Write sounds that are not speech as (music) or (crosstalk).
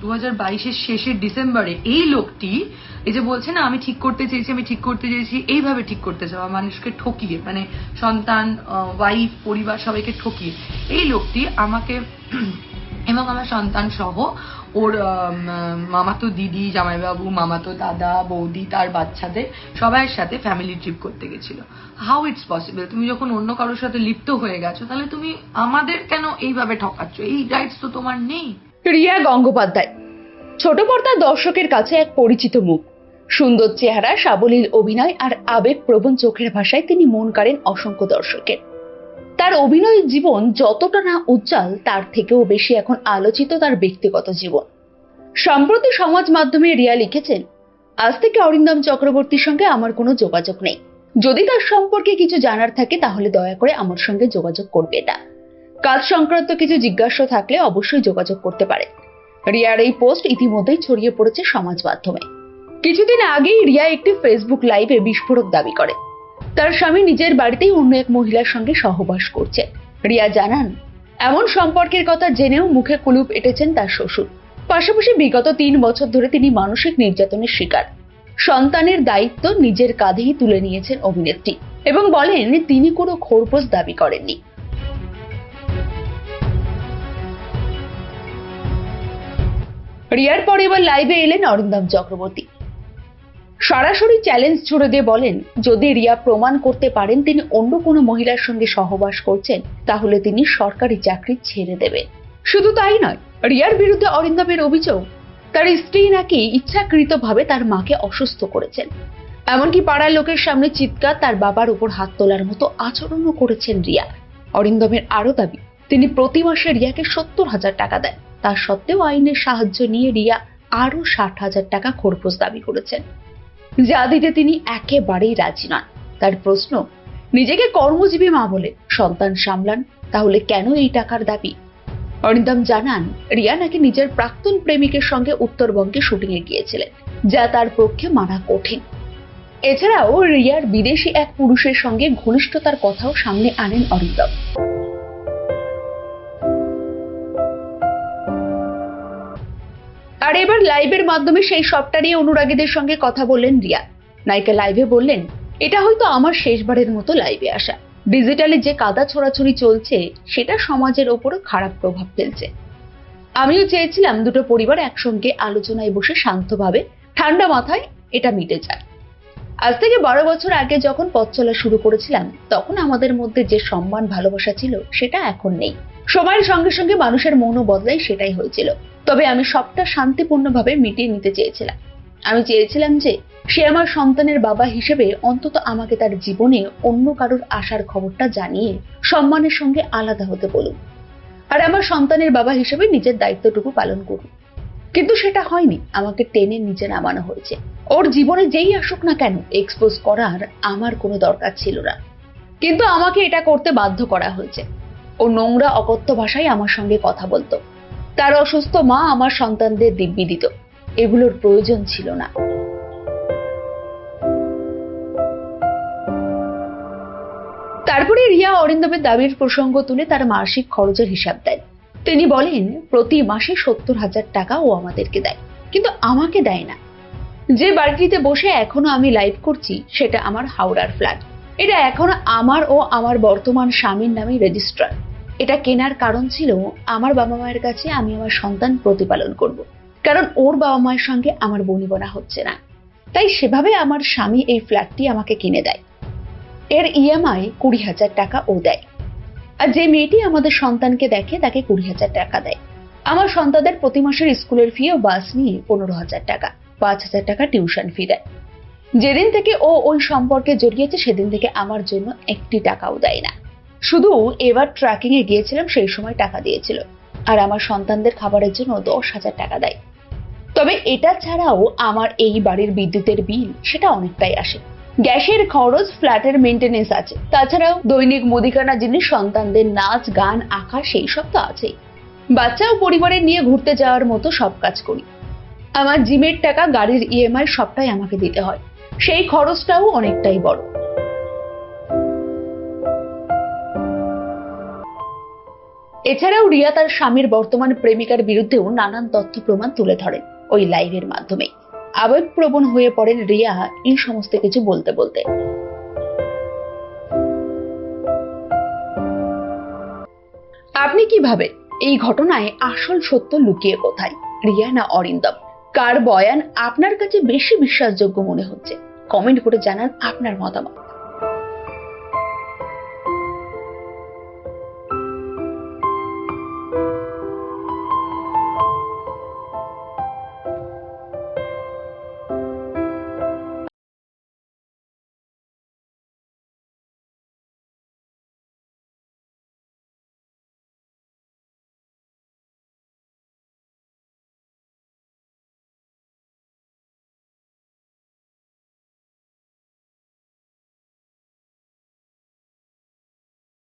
দু হাজার বাইশের শেষের ডিসেম্বরে এই লোকটি এই যে বলছে না, আমি ঠিক করতে চেয়েছি, আমি ঠিক করতে চেয়েছি, এইভাবে ঠিক করতে চাওয়া মানুষকে ঠকিয়ে মানে সন্তান ওয়াইফ পরিবার সবাইকে ঠকিয়ে, এই লোকটি আমাকে (clears throat) এবং আমার সন্তান সহ ওর মামাতো দিদি, জামাইবাবু, মামাতো দাদা, বৌদি, তার বাচ্চাদের সবাইয়ের সাথে ফ্যামিলি ট্রিপ করতে গেছিল। হাউ ইটস পসিবল তুমি যখন অন্য কারোর সাথে লিপ্ত হয়ে গেছো, তাহলে তুমি আমাদের কেন এইভাবে ঠকাচ্ছ? এই রাইটস তো তোমার নেই। রিয়া গঙ্গোপাধ্যায়। ছোট পর্দার দর্শকের কাছে এক পরিচিত মুখ। সুন্দর চেহারা, সাবলীল অভিনয় আর আবেগপ্রবণ চোখের ভাষায় তিনি মন কাড়েন অসংখ্য দর্শকের। তার অভিনয় জীবন যতটা না উজ্জ্বল, তার থেকেও বেশি এখন আলোচিত তার ব্যক্তিগত জীবন। সম্প্রতি সমাজ মাধ্যমে রিয়া লিখেছেন, আজ থেকে অরিন্দম চক্রবর্তীর সঙ্গে আমার কোনো যোগাযোগ নেই। যদি তার সম্পর্কে কিছু জানার থাকে, তাহলে দয়া করে আমার সঙ্গে যোগাযোগ করবে না। কাজ সংক্রান্ত কিছু জিজ্ঞাসা থাকলে অবশ্যই যোগাযোগ করতে পারে। রিয়ার এই পোস্ট ইতিমধ্যেই ছড়িয়ে পড়েছে সমাজ মাধ্যমে। কিছুদিন আগেই রিয়া একটি ফেসবুক লাইভে বিস্ফোরক দাবি করে। তার স্বামী নিজের বাড়িতেই অন্য এক মহিলার সঙ্গে সহবাস করছে। রিয়া জানান, এমন সম্পর্কের কথা জেনেও মুখে কুলুপ এঁটেছেন তার শ্বশুর। পাশাপাশি বিগত তিন বছর ধরে তিনি মানসিক নির্যাতনের শিকার। সন্তানের দায়িত্ব নিজের কাঁধেই তুলে নিয়েছেন অভিনেত্রী এবং বলেন তিনি কোনো খোরপোশ দাবি করেননি। রিয়ার পরে এবার লাইভে এলেন অরিন্দম চক্রবর্তী। সরাসরি চ্যালেঞ্জ ছুড়ে দিয়ে বলেন, যদি রিয়া প্রমাণ করতে পারেন তিনি অন্য কোনো মহিলার সঙ্গে সহবাস করছেন, তাহলে তিনি সরকারি চাকরি ছেড়ে দেবেন। শুধু তাই নয়, রিয়ার বিরুদ্ধে অরিন্দমের অভিযোগ, তার স্ত্রী নাকি ইচ্ছাকৃতভাবে তার মাকে অসুস্থ করেছেন। এমনকি পাড়ার লোকের সামনে চিৎকার তার বাবার উপর হাত তোলার মতো আচরণও করেছেন রিয়া। অরিন্দমের আরও দাবি, তিনি প্রতি মাসে রিয়াকে সত্তর হাজার টাকা দেন। তা সত্ত্বেও আইনের সাহায্য নিয়ে রিয়া আরও ষাট হাজার টাকা খোরপোশ দাবি করেছেন। যা দিতে তিনি একেবারেই রাজি নন। তার প্রশ্ন, নিজেকে কর্মজীবী মা বলে সন্তান সামলান, তাহলে কেন এই টাকার দাবি? অরিন্দম জানান, রিয়া নাকি নিজের প্রাক্তন প্রেমিকের সঙ্গে উত্তরবঙ্গে শুটিংয়ে গিয়েছিলেন, যা তার পক্ষে মানা কঠিন। এছাড়াও রিয়ার বিদেশি এক পুরুষের সঙ্গে ঘনিষ্ঠতার কথাও সামনে আনেন অরিন্দম আর এবার লাইভের মাধ্যমে সেই সবটা নিয়ে অনুরাগীদের সঙ্গে কথা বললেন রিয়া। নায়িকা লাইভে বললেন, এটা হয়তো আমার শেষবারের মতো লাইভে আসা। ডিজিটালে যে কাদা ছোড়াছড়ি চলছে, সেটা সমাজের ওপরও খারাপ প্রভাব ফেলছে। আমিও চেয়েছিলাম দুটো পরিবার একসঙ্গে আলোচনায় বসে শান্তভাবে, ঠান্ডা মাথায় এটা মিটে যায় আজ থেকে বারো বছর আগে যখন পথ চলা শুরু করেছিলাম, তখন আমাদের মধ্যে যে সম্মান, ভালোবাসা ছিল, সেটা এখন নেই। সময়ের সঙ্গে সঙ্গে মানুষের মনও বদলাই সেটাই হয়েছিল। তবে আমি সবটা শান্তিপূর্ণভাবে মিটিয়ে নিতে চেয়েছিলাম। আমি চেয়েছিলাম যে, সে আমার সন্তানের বাবা হিসেবে অন্তত আমাকে তার জীবনে অন্য কারোর আসার খবরটা জানিয়ে, সম্মানের সঙ্গে আলাদা হতে বলুন আর আমার সন্তানের বাবা হিসেবে নিজের দায়িত্বটুকু পালন করুন কিন্তু সেটা হয়নি, আমাকে টেনে নিচে নামানো হয়েছে। ওর জীবনে যেই আসুক না কেন এক্সপোজ করার আমার কোনো দরকার ছিল না। কিন্তু আমাকে এটা করতে বাধ্য করা হয়েছে। ও নোংরা, অকথ্য ভাষায় আমার সঙ্গে কথা বলতো। তার অসুস্থ মা আমার সন্তানদের দিব্যি দিত। এগুলোর প্রয়োজন ছিল না। তারপরে রিয়া অরিন্দমের দাবির প্রসঙ্গ তুলে তার মাসিক খরচের হিসাব দেন তিনি বলেন, প্রতি মাসে সত্তর হাজার টাকা ও আমাদেরকে দেয়। কিন্তু আমাকে দেয় না। যে বাড়িটিতে বসে এখনও আমি লাইভ করছি, সেটা আমার হাওড়ার ফ্ল্যাট এটা এখনও আমার ও আমার বর্তমান স্বামীর নামে রেজিস্ট্রার এটা কেনার কারণ ছিল, আমার বাবা মায়ের কাছে আমি আমার সন্তান প্রতিপালন করব। কারণ ওর বাবা মায়ের সঙ্গে আমার বনিবনা হচ্ছে না। তাই সেভাবে আমার স্বামী এই ফ্ল্যাটটি আমাকে কিনে দেয়। এর ইএমআই কুড়ি হাজার টাকা ও দেয়। আর যে মেয়েটি আমাদের সন্তানকে দেখে, তাকে কুড়ি হাজার টাকা দেয়। আমার সন্তানদের প্রতি মাসের স্কুলের ফি ও বাস নিয়ে পনেরো হাজার টাকা। পাঁচ হাজার টাকা টিউশন ফি দেয়। যেদিন থেকে ও ওই সম্পর্কে জড়িয়েছে, সেদিন থেকে আমার জন্য একটি টাকাও দেয় না। শুধু এবার ট্র্যাকিং এ গিয়েছিলাম, সেই সময় টাকা দিয়েছিল। আর আমার সন্তানদের খাবারের জন্য দশ হাজার টাকা দেয়। তবে এটা ছাড়াও আমার এই বাড়ির বিদ্যুতের বিল, সেটা অনেকটাই আসে। গ্যাসের খরচ, ফ্ল্যাটের মেনটেনেন্স আছে। তাছাড়াও দৈনিক মুদিখানা জিনিস সন্তানদের নাচ, গান, আঁকা, সেই সব তো আছেই। বাচ্চা ও পরিবারের নিয়ে ঘুরতে যাওয়ার মতো সব কাজ করি। আমার জিমের টাকা গাড়ির ইএমআই সবটাই আমাকে দিতে হয়। সেই খরচটাও অনেকটাই বড়। এছাড়াও রিয়া তার স্বামীর বর্তমান প্রেমিকার বিরুদ্ধেও নানান তথ্য প্রমাণ তুলে ধরেন ওই লাইভের মাধ্যমে। আবেগপ্রবণ হয়ে পড়েন রিয়া এই সমস্ত কিছু বলতে বলতে। আপনি কি ভাবেন, এই ঘটনায় আসল সত্য লুকিয়ে কোথায়? রিয়া না অরিন্দম? কার বয়ান আপনার কাছে বেশি বিশ্বাসযোগ্য মনে হচ্ছে? কমেন্ট করে জানান আপনার মতামত।